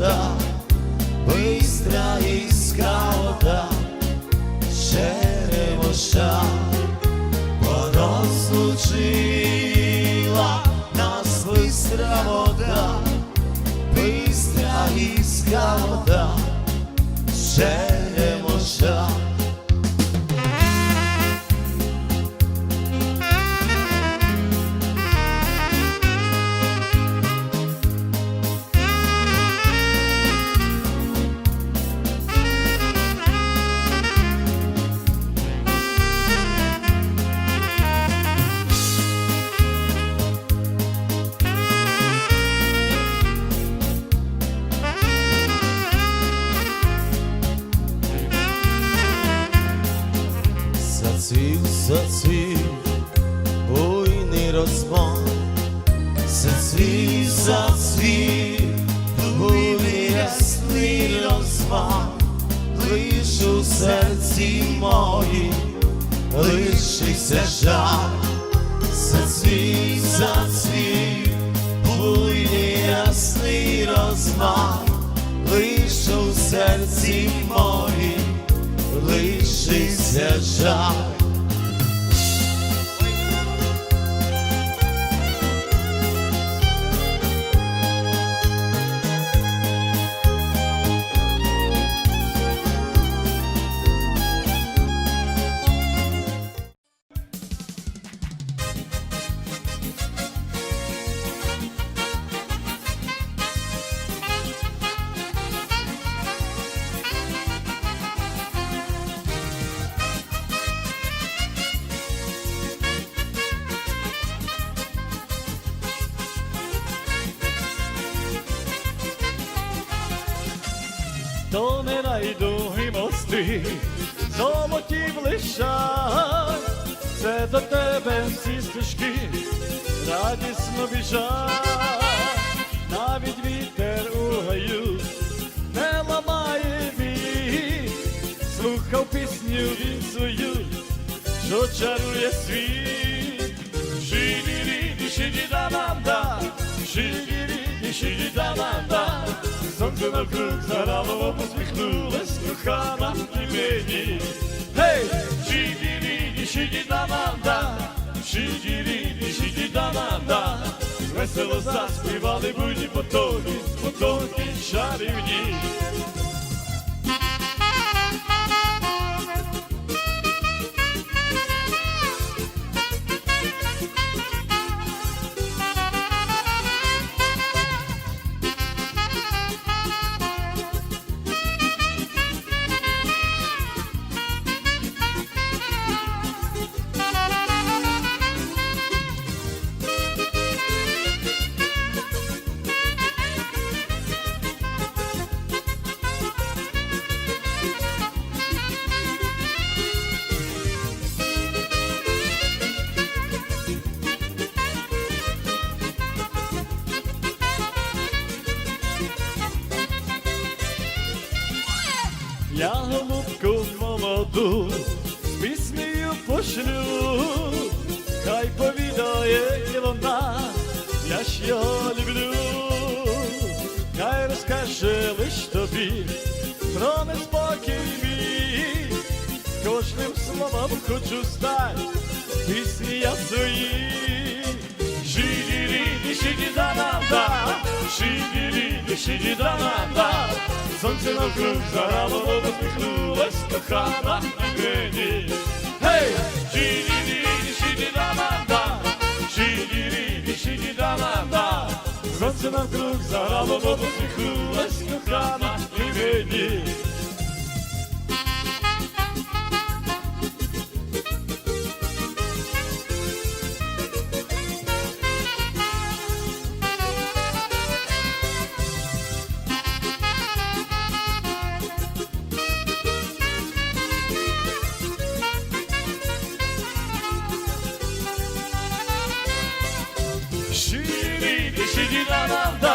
вода, бистра іскра вода, черемоша, порозлучила нас бистра вода, бистра іскра вода, черемоша. Розмов, зацвів, зацвів, буйний ясний розмах, лиш у серці моїй лишився жаль, зацвів, зацвів, буйний ясний розмах, лиш у серці моїй лишився жаль. То не найдуги мости, золоті лишать, це до тебе всі стежки, радісно біжать, навіть вітер у гаю не ламає вік, слухав пісню він свою, що чарує світ. Ші-ді-ді, ші-ді-да-нам-да, ші-ді-ді, ші-ді-да-нам-да. Сонце навкруг заграло, посміхнулась кохана і мені. Гей! Ші-ді-ді, ші-ді-да-нам-да, ші-ді-ді, ші-ді-да-нам-да. Весело заспівали буді потоки, потоки чарівні. Пошлю, хай повідає і вона, я ж його люблю, хай розкаже лиш тобі про неспокій мій, кожним словом хочу стати, пісні я свої. Ші-ді-ді, ші-ді-да-нам-да, ші-ді-ді, ші-ді-да-нам-да. Сонце навкруг заграло, посміхнулась кохана і мені. Гей! Ші-ді-ді, ші-ді-да-нам-да, ші-ді-ді, ші-ді-да-нам-да. Сонце навкруг заграло, посміхнулась кохана і мені. Ші-ді-ді, ші-ді-да-нам-да, nada